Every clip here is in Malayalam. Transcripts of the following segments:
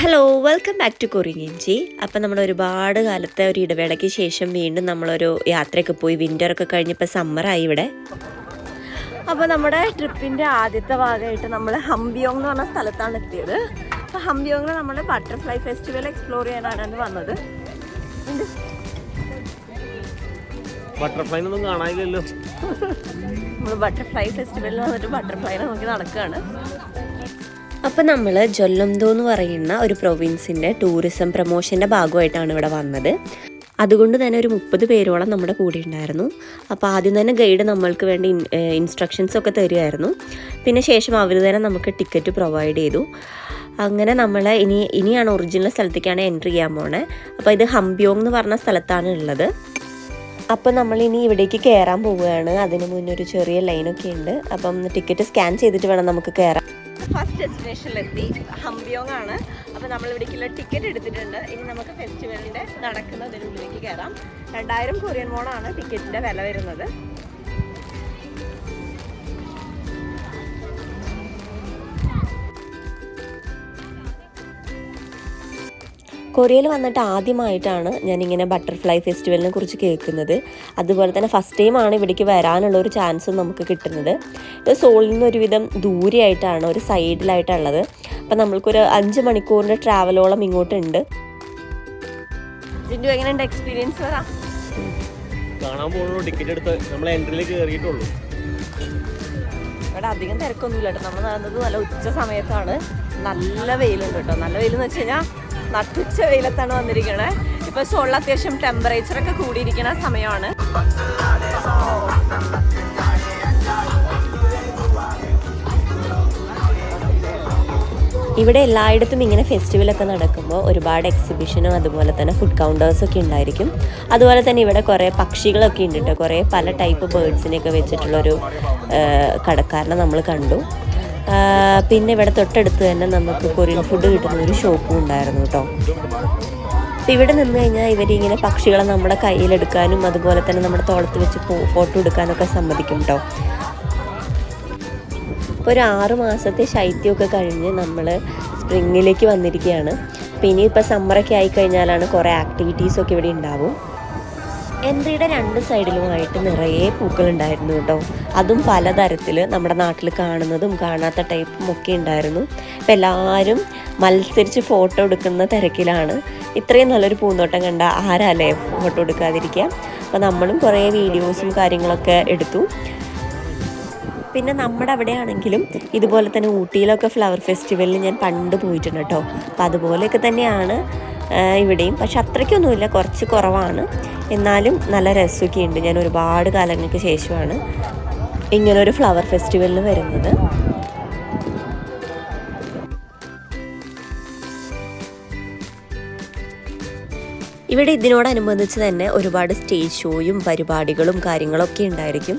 ഹലോ വെൽക്കം ബാക്ക് ടു കൊറിയഞ്ചി അപ്പം നമ്മൾ ഒരുപാട് കാലത്തെ ഒരു ഇടവേളയ്ക്ക് ശേഷം വീണ്ടും നമ്മളൊരു യാത്രയൊക്കെ പോയി വിന്ററൊക്കെ കഴിഞ്ഞപ്പോൾ സമ്മറായി ഇവിടെ. അപ്പോൾ നമ്മുടെ ട്രിപ്പിന്റെ ആദ്യത്തെ ഭാഗമായിട്ട് നമ്മൾ ഹംബിയോങ് എന്ന് പറഞ്ഞ സ്ഥലത്താണ് എത്തിയത്. അപ്പോൾ ഹംബിയോങ്ങിൽ നമ്മൾ ബട്ടർഫ്ലൈ ഫെസ്റ്റിവൽ എക്സ്പ്ലോർ ചെയ്യാനാണ് വന്നത്. ബട്ടർഫ്ലൈ ഒന്നും കാണാനില്ലല്ലോ. നമ്മൾ ബട്ടർഫ്ലൈ ഫെസ്റ്റിവലിൽ വന്നിട്ട് ബട്ടർഫ്ലൈനെ നോക്കി നടക്കുകയാണ് അപ്പം നമ്മൾ ജൊല്ലന്തോ എന്ന് പറയുന്ന ഒരു പ്രൊവിൻസിന്റെ ടൂറിസം പ്രൊമോഷന്റെ ഭാഗമായിട്ടാണ് ഇവിടെ വന്നത്. അതുകൊണ്ട് തന്നെ ഒരു മുപ്പത് പേരോളം നമ്മുടെ കൂടെ ഉണ്ടായിരുന്നു. അപ്പോൾ ആദ്യം തന്നെ ഗൈഡ് നമ്മൾക്ക് വേണ്ടി ഇൻസ്ട്രക്ഷൻസ് ഒക്കെ തരുമായിരുന്നു പിന്നെ ശേഷം അവർ തന്നെ നമുക്ക് ടിക്കറ്റ് പ്രൊവൈഡ് ചെയ്തു. അങ്ങനെ നമ്മൾ ഇനി ഇനിയാണ് ഒറിജിനൽ സ്ഥലത്തേക്കാണ് എൻട്രി ചെയ്യാൻ പോണേ. അപ്പോൾ ഇത് ഹംബ്യോങ് എന്ന് പറഞ്ഞ സ്ഥലത്താണ് ഉള്ളത്. അപ്പോൾ നമ്മൾ ഇനി ഇവിടേക്ക് കയറാൻ പോവുകയാണ്. അതിന് മുന്നേ ഒരു ചെറിയ ലൈനൊക്കെ ഉണ്ട്. അപ്പം ടിക്കറ്റ് സ്കാൻ ചെയ്തിട്ട് വേണം നമുക്ക് കയറാൻ ഫസ്റ്റ് ഡെസ്റ്റിനേഷനിലെത്തി ഹംബിയോങ് ആണ് അപ്പോൾ നമ്മൾ ഇവിടേക്കുള്ള ടിക്കറ്റ് എടുത്തിട്ടുണ്ട്. ഇനി നമുക്ക് ഫെസ്റ്റിവലിന്റെ നടക്കുന്നതിനുള്ളിലേക്ക് കയറാം രണ്ടായിരം കൊറിയൻ മോണാണ് ടിക്കറ്റിന്റെ വില വരുന്നത്. കൊറിയയിൽ വന്നിട്ട് ആദ്യമായിട്ടാണ് ഞാനിങ്ങനെ ബട്ടർഫ്ലൈ ഫെസ്റ്റിവലിനെ കുറിച്ച് കേൾക്കുന്നത്. അതുപോലെ തന്നെ ഫസ്റ്റ് ടൈമാണ് ഇവിടേക്ക് വരാനുള്ള ഒരു ചാൻസ് നമുക്ക് കിട്ടുന്നത്. ഇത് സോളിൽ നിന്ന് ഒരുവിധം ദൂരെയായിട്ടാണ് ഒരു സൈഡിലായിട്ടുള്ളത് അപ്പം നമ്മൾക്കൊരു അഞ്ച് മണിക്കൂറിന്റെ ട്രാവലോളം ഇങ്ങോട്ടുണ്ട്. ജിൻഡു എങ്ങനെയുണ്ട് എക്സ്പീരിയൻസ് വരാം കാണാൻ പോകുള്ളൂ ടിക്കറ്റ് എടുത്ത് നമ്മൾ എൻട്രിയിൽ കയറിയിട്ടുള്ളൂ. ഇവിടെ അധികം തിരക്കൊന്നുമില്ല കേട്ടോ. നമ്മൾ നടന്നത് നല്ല ഉച്ച സമയത്താണ്. നല്ല വെയിലുണ്ട് കേട്ടോ. നല്ല വെയിൽ എന്ന് വെച്ച് കഴിഞ്ഞാൽ നട്ടുച്ച വെയിലത്താണ് വന്നിരിക്കുന്നത് ഇപ്പൊ സോളിൽ അത്യാവശ്യം ടെമ്പറേച്ചർ ഒക്കെ കൂടിയിരിക്കുന്ന സമയമാണ്. ഇവിടെ എല്ലായിടത്തും ഇങ്ങനെ ഫെസ്റ്റിവൽ ഒക്കെ നടക്കുമ്പോൾ ഒരുപാട് എക്സിബിഷനും അതുപോലെ തന്നെ ഫുഡ് കൗണ്ടേഴ്സൊക്കെ ഉണ്ടായിരിക്കും. അതുപോലെ തന്നെ ഇവിടെ കുറേ പക്ഷികളൊക്കെ ഉണ്ട് കേട്ടോ കുറേ പല ടൈപ്പ് ബേഡ്സിനെയൊക്കെ വെച്ചിട്ടുള്ളൊരു കടക്കാരനെ നമ്മൾ കണ്ടു. പിന്നെ ഇവിടെ തൊട്ടടുത്ത് തന്നെ നമുക്ക് കൊറിയൻ ഫുഡ് കിട്ടുന്ന ഒരു ഷോപ്പും ഉണ്ടായിരുന്നു കേട്ടോ അപ്പോൾ ഇവിടെ നിന്ന് കഴിഞ്ഞാൽ ഇവരിങ്ങനെ പക്ഷികളെ നമ്മുടെ കയ്യിലെടുക്കാനും അതുപോലെ തന്നെ നമ്മുടെ തോളത്ത് വെച്ച് ഫോട്ടോ എടുക്കാനൊക്കെ സമ്മതിക്കും കേട്ടോ ഇപ്പോൾ ഒരു ആറു മാസത്തെ ശൈത്യമൊക്കെ കഴിഞ്ഞ് നമ്മൾ സ്പ്രിങ്ങിലേക്ക് വന്നിരിക്കുകയാണ്. അപ്പോൾ ഇനിയിപ്പോൾ സമ്മറൊക്കെ ആയിക്കഴിഞ്ഞാലാണ് കുറേ ആക്ടിവിറ്റീസൊക്കെ ഇവിടെ ഉണ്ടാവും. എൻട്രിയുടെ രണ്ട് സൈഡിലുമായിട്ട് നിറയെ പൂക്കൾ ഉണ്ടായിരുന്നു കേട്ടോ. അതും പലതരത്തിൽ നമ്മുടെ നാട്ടിൽ കാണുന്നതും കാണാത്ത ടൈപ്പും ഒക്കെ ഉണ്ടായിരുന്നു. അപ്പം എല്ലാവരും മത്സരിച്ച് ഫോട്ടോ എടുക്കുന്ന തിരക്കിലാണ്. ഇത്രയും നല്ലൊരു പൂന്തോട്ടം കണ്ട ആരാല്ലേ ഫോട്ടോ എടുക്കാതിരിക്കുക? അപ്പോൾ നമ്മളും കുറേ വീഡിയോസും കാര്യങ്ങളൊക്കെ എടുത്തു. പിന്നെ നമ്മുടെ അവിടെയാണെങ്കിലും ഇതുപോലെ തന്നെ ഊട്ടിയിലൊക്കെ ഫ്ലവർ ഫെസ്റ്റിവലിൽ ഞാൻ പണ്ട് പോയിട്ടുണ്ട് കേട്ടോ. അപ്പം അതുപോലെയൊക്കെ തന്നെയാണ് ഇവിടെയും. പക്ഷെ അത്രയ്ക്കൊന്നുമില്ല. കുറച്ച് കുറവാണ്. എന്നാലും നല്ല രസമൊക്കെ ഉണ്ട് ഞാൻ ഒരുപാട് കാലങ്ങൾക്ക് ശേഷമാണ് ഇങ്ങനൊരു ഫ്ലവർ ഫെസ്റ്റിവലിന് വരുന്നത്. ഇവിടെ ഇതിനോടനുബന്ധിച്ച് തന്നെ ഒരുപാട് സ്റ്റേജ് ഷോയും പരിപാടികളും കാര്യങ്ങളൊക്കെ ഉണ്ടായിരിക്കും.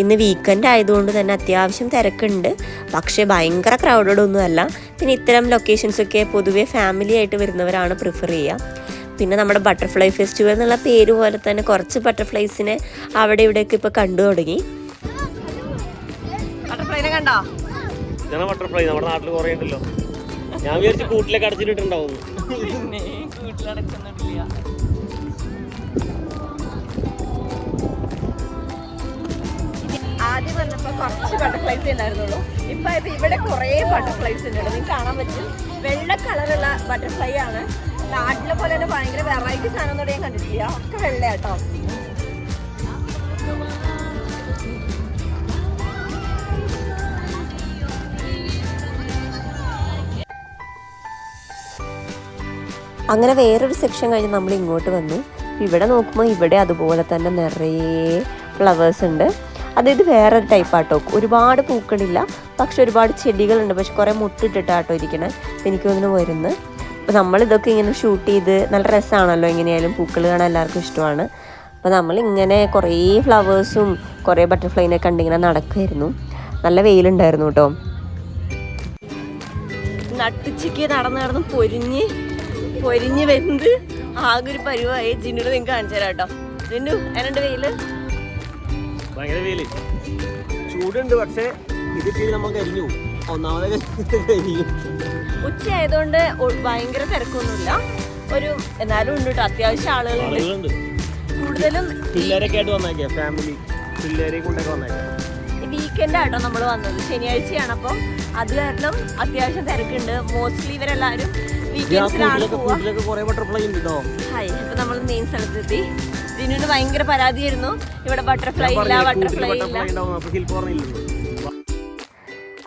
ഇന്ന് വീക്കെൻഡ് ആയതുകൊണ്ട് തന്നെ അത്യാവശ്യം തിരക്കുണ്ട്. പക്ഷേ ഭയങ്കര ക്രൗഡഡ് ഒന്നുമല്ല പിന്നെ ഇത്തരം ലൊക്കേഷൻസൊക്കെ പൊതുവെ ഫാമിലി ആയിട്ട് വരുന്നവരാണ് പ്രിഫർ ചെയ്യുക. പിന്നെ നമ്മുടെ ബട്ടർഫ്ലൈ ഫെസ്റ്റിവൽ എന്നുള്ള പേര് പോലെ തന്നെ കുറച്ച് ബട്ടർഫ്ലൈസിനെ അവിടെ ഇവിടെയൊക്കെ ഇപ്പോൾ കണ്ടു തുടങ്ങി. ബട്ടർഫ്ലൈനെ കണ്ടോ? ബട്ടർഫ്ലൈ നമ്മുടെ നാട്ടിൽ കുറേ ഉണ്ടല്ലോ. ഞാൻ വിചാരിച്ചു കൂട്ടിലേക്ക് അടച്ചിട്ടുണ്ടാവും വീട്ടിലടക്കുന്നില്ല ആദ്യം വന്നപ്പോ കുറച്ച് ബട്ടർഫ്ലൈസ് ഉണ്ടായിരുന്നുള്ളൂ. ഇപ്പൊ ഇത് ഇവിടെ കുറേ ബട്ടർഫ്ലൈസ് ഉണ്ട് നിങ്ങൾക്ക് കാണാൻ പറ്റും. വെള്ള കളറുള്ള ബട്ടർഫ്ലൈ ആണ്. നാട്ടിലെ പോലെ തന്നെ ഭയങ്കര വെറൈറ്റി സാധനം ഒന്നും കണ്ടിട്ടില്ല. ഒക്കെ വെള്ളയാട്ടോ. അങ്ങനെ വേറൊരു സെക്ഷൻ കഴിഞ്ഞ് നമ്മൾ ഇങ്ങോട്ട് വന്നു. ഇവിടെ നോക്കുമ്പോൾ ഇവിടെ അതുപോലെ തന്നെ നിറയെ ഫ്ലവേഴ്സ് ഉണ്ട്. അതായത് വേറൊരു ടൈപ്പ് ആട്ടോ. ഒരുപാട് പൂക്കളില്ല പക്ഷെ ഒരുപാട് ചെടികളുണ്ട്. പക്ഷെ കുറേ മുട്ടിട്ടിട്ടാട്ടോ ഇരിക്കണേ. എനിക്ക് തോന്നുന്നു വരുന്നു. അപ്പോൾ നമ്മളിതൊക്കെ ഇങ്ങനെ ഷൂട്ട് ചെയ്ത് നല്ല രസമാണല്ലോ എങ്ങനെയായാലും പൂക്കൾ കാണാൻ എല്ലാവർക്കും ഇഷ്ടമാണ്. അപ്പോൾ നമ്മളിങ്ങനെ കുറേ ഫ്ലവേഴ്സും കുറേ ബട്ടർഫ്ലൈനെ കണ്ടിങ്ങനെ നടക്കുമായിരുന്നു നല്ല വെയിലുണ്ടായിരുന്നു കേട്ടോ. നട്ടുച്ചയ്ക്ക് നടന്ന് നടന്ന് പൊരിഞ്ഞ് പൊരിഞ്ഞ് വെന്ത് ആകെ ഒരു പരുവായി. ജിന്നോട് നിങ്ങൾക്ക് കാണിച്ചു തരാം കേട്ടോ. ജിന്നു എന്നുണ്ട് വെയിൽ? ഭയങ്കര വെയിൽ. ചൂടുണ്ട് പക്ഷേ ഇത് നമുക്ക് പോകും ഒന്നാമത് ഉച്ചയായതുകൊണ്ട് ഭയങ്കര തിരക്കൊന്നുമില്ല. ഒരു എന്നാലും ഉണ്ട് കേട്ടോ അത്യാവശ്യം ആളുകളുണ്ട്. കൂടുതലും പിള്ളേരൊക്കെ ആയിട്ട് വന്നേക്കാം ഫാമിലി പിള്ളേരെ കൊണ്ടൊക്കെ വന്നേക്കാം. വീക്കെൻഡ് ആട്ടോ നമ്മൾ വന്നത്. ശനിയാഴ്ചയാണ് അപ്പം അത് കാരണം അത്യാവശ്യം തിരക്കുണ്ട്. മോസ്റ്റ്ലി ഇവരെല്ലാവരും വീക്കെൻഡ്സിലാണ് ഹായ് അപ്പൊ നമ്മൾ മെയിൻ സ്ഥലത്തെത്തി. ഇതിനു ഭയങ്കര പരാതിയായിരുന്നു. ഇവിടെ ബട്ടർഫ്ലൈ ഇല്ല ബട്ടർഫ്ലൈ ഇല്ല.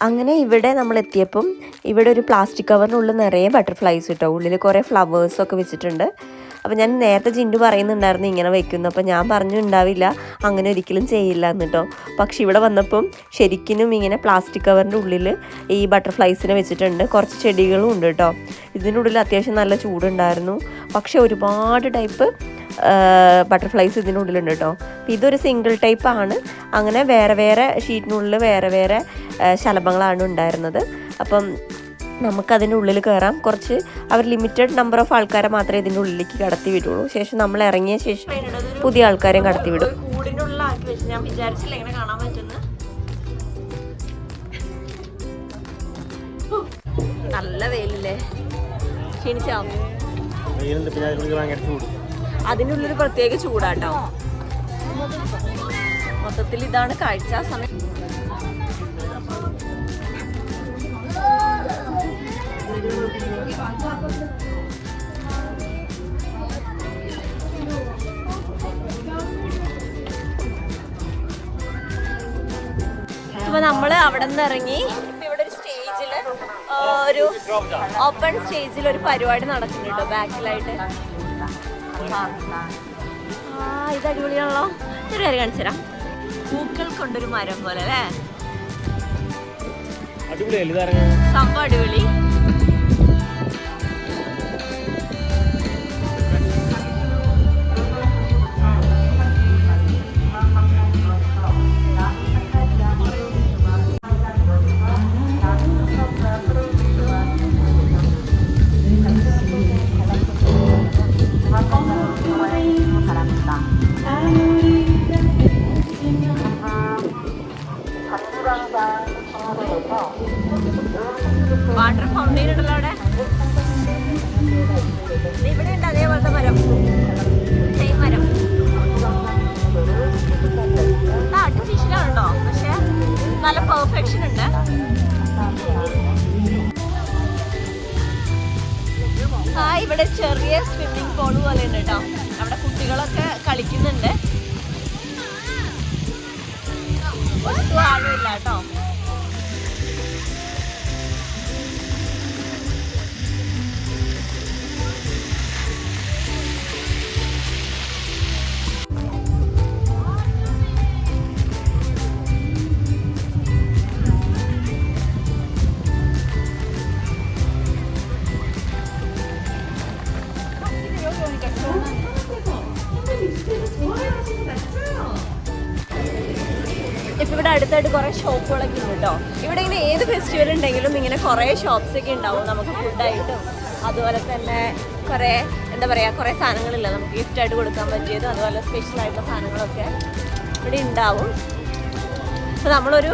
അങ്ങനെ ഇവിടെ നമ്മൾ എത്തിയപ്പം ഇവിടെ ഒരു പ്ലാസ്റ്റിക് കവറിനുള്ളിൽ നിറയെ ബട്ടർഫ്ലൈസ് കിട്ടും ഉള്ളിൽ കുറേ ഫ്ലവേഴ്സൊക്കെ വെച്ചിട്ടുണ്ട്. അപ്പോൾ ഞാൻ നേരത്തെ ജിൻഡു പറയുന്നുണ്ടായിരുന്നു ഇങ്ങനെ വെക്കുന്നു. അപ്പോൾ ഞാൻ പറഞ്ഞു ഉണ്ടാവില്ല അങ്ങനെ ഒരിക്കലും ചെയ്യില്ല എന്നിട്ടോ പക്ഷെ ഇവിടെ വന്നപ്പം ശരിക്കും ഇങ്ങനെ പ്ലാസ്റ്റിക് കവറിന്റെ ഉള്ളിൽ ഈ ബട്ടർഫ്ലൈസിനെ വെച്ചിട്ടുണ്ട്. കുറച്ച് ചെടികളും ഉണ്ട് കേട്ടോ ഇതിനുള്ളിൽ അത്യാവശ്യം നല്ല ചൂടുണ്ടായിരുന്നു. പക്ഷേ ഒരുപാട് ടൈപ്പ് ബട്ടർഫ്ലൈസ് ഇതിനുള്ളിലുണ്ട് കേട്ടോ അപ്പോൾ ഇതൊരു സിംഗിൾ ടൈപ്പ് ആണ്. അങ്ങനെ വേറെ വേറെ ഷീറ്റിനുള്ളിൽ വേറെ വേറെ ശലഭങ്ങളാണ് ഉണ്ടായിരുന്നത്. അപ്പം നമുക്കതിന്റെ ഉള്ളിൽ കയറാം. കുറച്ച് അവർ ലിമിറ്റഡ് നമ്പർ ഓഫ് ആൾക്കാരെ മാത്രമേ ഇതിന്റെ ഉള്ളിലേക്ക് കടത്തി വിടുള്ളൂ. ശേഷം നമ്മൾ ഇറങ്ങിയ ശേഷം പുതിയ ആൾക്കാരെയും കടത്തി വിടും. ഞാൻ വിചാരിച്ചില്ല എങ്ങനെ കാണാൻ പറ്റുന്ന. നല്ല വെയിലല്ലേ? ക്ഷീണിച്ചോ? വെയിലുണ്ട് പിന്നെ അതിനുള്ളിൽ ഭയങ്കര ചൂട്. അതിന്റെ ഉള്ളിൽ പ്രത്യേക ചൂടാട്ടോ. മൊത്തത്തിൽ ഇതാണ് കാഴ്ച സമയം ഇപ്പൊ നമ്മൾ അവിടെ നിന്ന് ഇറങ്ങി. ഇപ്പൊ ഇവിടെ ഒരു സ്റ്റേജിൽ ഒരു ഓപ്പൺ സ്റ്റേജിൽ ഒരു പരിപാടി നടക്കുന്നുണ്ട് ബാക്കിലായിട്ട്. ആ ഇത് അടിപൊളിയാണല്ലോ. ഒരു കാര്യം കാണിച്ചു തരാം. പൂക്കൾ കൊണ്ടൊരു മരം പോലെ അല്ലേ? സംഭവം അടിപൊളി. ഇവിടെ ചെറിയ സ്വിമ്മിംഗ് പൂൾ പോലെ ഉണ്ട് കേട്ടോ അവിടെ കുട്ടികളൊക്കെ കളിക്കുന്നുണ്ട് ഒട്ടും ആഴമില്ല കേട്ടോ അടുത്തായിട്ട് കുറെ ഷോപ്പുകളൊക്കെ ഉണ്ട് കേട്ടോ ഇവിടെ ഇങ്ങനെ ഏത് ഫെസ്റ്റിവൽ ഉണ്ടെങ്കിലും ഇങ്ങനെ കുറെ ഷോപ്സൊക്കെ ഉണ്ടാവും. നമുക്ക് ഫുഡായിട്ടും അതുപോലെ തന്നെ കുറെ എന്താ പറയാ കുറെ സാധനങ്ങളില്ല. നമുക്ക് ഗിഫ്റ്റ് ആയിട്ട് കൊടുക്കാൻ പറ്റിയത് അതുപോലെ സ്പെഷ്യൽ ആയിട്ടുള്ള സാധനങ്ങളൊക്കെ ഇവിടെ ഉണ്ടാവും. അപ്പോൾ നമ്മളൊരു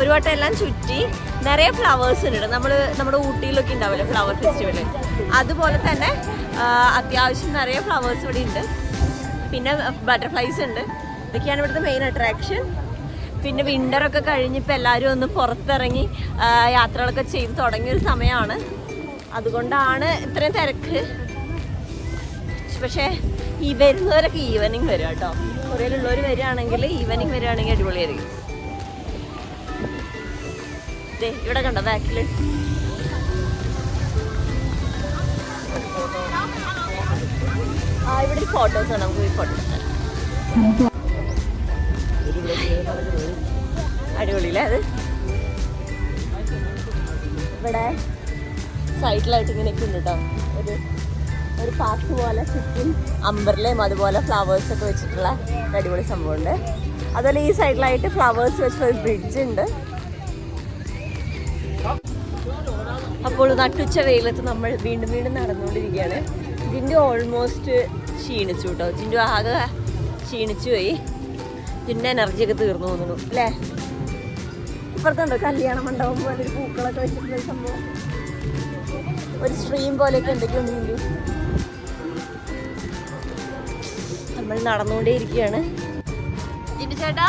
ഒരു വട്ടം എല്ലാം ചുറ്റി നിറയെ ഫ്ലവേഴ്സ് ഉണ്ട് നമ്മൾ നമ്മുടെ ഊട്ടിയിലൊക്കെ ഉണ്ടാവില്ലേ ഫ്ലവർ ഫെസ്റ്റിവൽ അതുപോലെ തന്നെ അത്യാവശ്യം നിറയെ ഫ്ലവേഴ്സ് ഇവിടെ ഉണ്ട്. പിന്നെ ബട്ടർഫ്ലൈസ് ഉണ്ട്. ഇതൊക്കെയാണ് ഇവിടുത്തെ മെയിൻ അട്രാക്ഷൻ പിന്നെ വിന്ററൊക്കെ കഴിഞ്ഞിപ്പോൾ എല്ലാവരും ഒന്ന് പുറത്തിറങ്ങി യാത്രകളൊക്കെ ചെയ്ത് തുടങ്ങിയൊരു സമയമാണ് അതുകൊണ്ടാണ് ഇത്രയും തിരക്ക്. പക്ഷേ ഈ വരുന്നവരൊക്കെ ഈവനിങ് വരും കേട്ടോ. കുറേലുള്ളവർ വരികയാണെങ്കിൽ ഈവനിങ് വരികയാണെങ്കിൽ അടിപൊളിയായിരിക്കും. ഇവിടെ കണ്ടോ ബാക്കിൽ ആ ഇവിടെ ഫോട്ടോസ് ആണ് നമുക്ക് ഈ ഫോട്ടോ സൈഡിലായിട്ട് ഇങ്ങനെയൊക്കെ ഉണ്ട് കേട്ടോ ഒരു ഒരു പാർക്ക് പോലെ ചുറ്റും അമ്പർലയും അതുപോലെ ഫ്ലവേഴ്സ് ഒക്കെ വെച്ചിട്ടുള്ള അടിപൊളി സംഭവമുണ്ട്. അതുപോലെ ഈ സൈഡിലായിട്ട് ഫ്ലവേഴ്സ് വെച്ചിട്ടുള്ള ഒരു ബ്രിഡ്ജ് ഉണ്ട്. അപ്പോൾ നട്ടുച്ച വെയിലത്ത് നമ്മൾ വീണ്ടും വീണ്ടും നടന്നുകൊണ്ടിരിക്കുകയാണ്. ജിൻഡു ഓൾമോസ്റ്റ് ക്ഷീണിച്ചു കേട്ടോ ജിൻഡു ആകെ ക്ഷീണിച്ചു പോയി. ജിന്റെ എനർജി ഒക്കെ തീർന്നു തോന്നുന്നു. അല്ലേ? ഇപ്പുറത്തുണ്ടോ? കല്യാണ മണ്ഡപം പോലെ പൂക്കളൊക്കെ വെച്ചിട്ടുള്ള സംഭവം. ഒരു സ്ട്രീം പോലെയൊക്കെ എന്തൊക്കെയുണ്ട് ജിൻഡു നമ്മൾ നടന്നുകൊണ്ടേ ഇരിക്കുകയാണ്. ജിൻഡു ചേട്ടാ.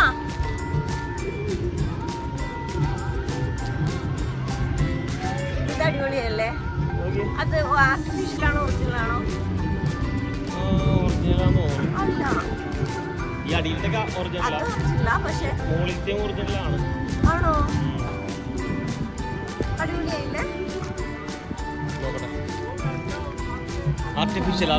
ഇത് അടിപൊളിയല്ലേ? അത് ആർട്ടിഫിഷ്യലാണോ ഒറിജിനലാണോ അല്ല. ഈ അടിയിലത്തെ ഒറിജിനലാണ് ഒറിജിനലാ ഒറിജിനലാ പക്ഷെ ആണോ. ആർട്ടിഫിഷ്യൽ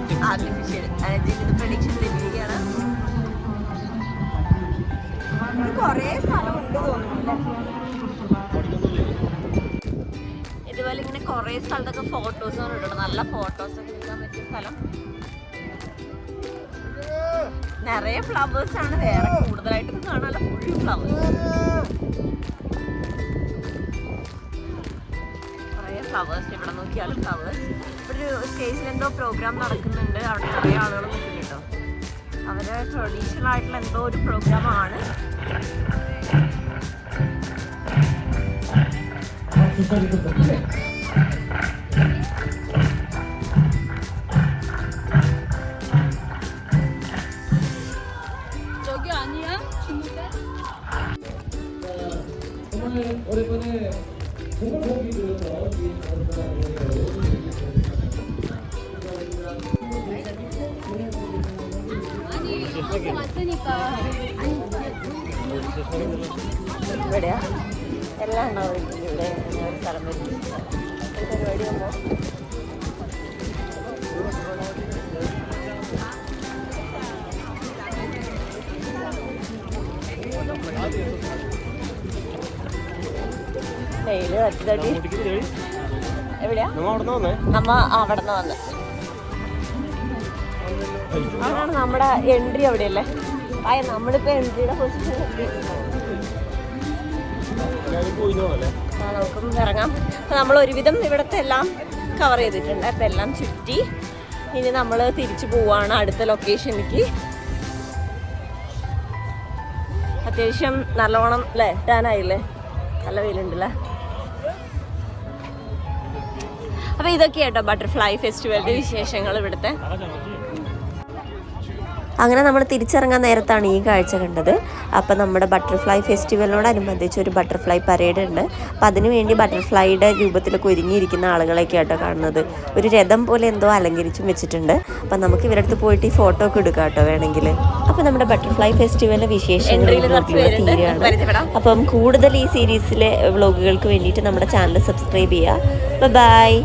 ഇതുപോലെ ഇങ്ങനെ കുറേ സ്ഥലത്തൊക്കെ ഫോട്ടോസ് ഇട്ടുണ്ട് നല്ല ഫോട്ടോസ് ഒക്കെ എടുക്കാൻ പറ്റിയ സ്ഥലം. നിറയെ ഫ്ലവേഴ്സ് ആണ്. വേറെ കൂടുതലായിട്ട് കാണാനുള്ള ഫുൾ ഫ്ലവേഴ്സ് ഫ്ലവേഴ്സ് ഇവിടെ നോക്കിയാലും ഫ്ലവേഴ്സ് ഇവിടെ ഒരു സ്റ്റേജിൽ എന്തോ പ്രോഗ്രാം നടക്കുന്നുണ്ട് അവിടെ കുറേ ആളുകൾ നിൽക്കുന്നുണ്ടോ അവരെ ട്രഡീഷണൽ ആയിട്ടുള്ള എന്തോ ഒരു പ്രോഗ്രാം ആണ് 여기 아니야? 중국에? 아니 하고 왔으니까 ഇവിടെയാ. എല്ലാം ഉണ്ടാവും ഇവിടെ. ഒരു സ്ഥലം വരും പരിപാടി വന്നോ വെയിൽ തട്ടി തട്ടി എവിടെയാ? നമ്മ അവിടെ നിന്ന് വന്ന്. അതാണ് നമ്മുടെ എൻട്രി അവിടെയല്ലേ? ആയ നമ്മളിപ്പോ എൻട്രിയുടെ പൊസിഷൻ നമുക്കും ഇറങ്ങാം. നമ്മൾ ഒരുവിധം ഇവിടുത്തെ എല്ലാം കവർ ചെയ്തിട്ടുണ്ട്. അപ്പം എല്ലാം ചുറ്റി ഇനി നമ്മൾ തിരിച്ചു പോവാണ് അടുത്ത ലൊക്കേഷനിലേക്ക് അത്യാവശ്യം നല്ലോണം അല്ലേ ടാനായില്ലേ നല്ല വെയിലുണ്ടല്ലേ? അപ്പോൾ ഇതൊക്കെയാട്ടോ ബട്ടർഫ്ലൈ ഫെസ്റ്റിവലിന്റെ വിശേഷങ്ങൾ ഇവിടുത്തെ. അങ്ങനെ നമ്മൾ തിരിച്ചിറങ്ങാൻ നേരത്താണ് ഈ കാഴ്ച കണ്ടത്. അപ്പോൾ നമ്മുടെ ബട്ടർഫ്ലൈ ഫെസ്റ്റിവലിനോടനുബന്ധിച്ച് ഒരു ബട്ടർഫ്ലൈ പരേഡ് ഉണ്ട്. അപ്പോൾ അതിനുവേണ്ടി ബട്ടർഫ്ലൈയുടെ രൂപത്തിൽ ഒരുങ്ങിയിരിക്കുന്ന ആളുകളൊക്കെ ആട്ടോ കാണുന്നത്. ഒരു രഥം പോലെ എന്തോ അലങ്കരിച്ചും വെച്ചിട്ടുണ്ട്. അപ്പോൾ നമുക്ക് ഇവരുടെ അടുത്ത് പോയിട്ട് ഈ ഫോട്ടോ ഒക്കെ എടുക്കാം കേട്ടോ വേണമെങ്കിൽ. അപ്പം നമ്മുടെ ബട്ടർഫ്ലൈ ഫെസ്റ്റിവലിന്റെ വിശേഷങ്ങൾ തീരുകയാണ്. അപ്പം കൂടുതൽ ഈ സീരീസിലെ വ്ളോഗുകൾക്ക് വേണ്ടിയിട്ട് നമ്മുടെ ചാനൽ സബ്സ്ക്രൈബ് ചെയ്യുക. ബൈ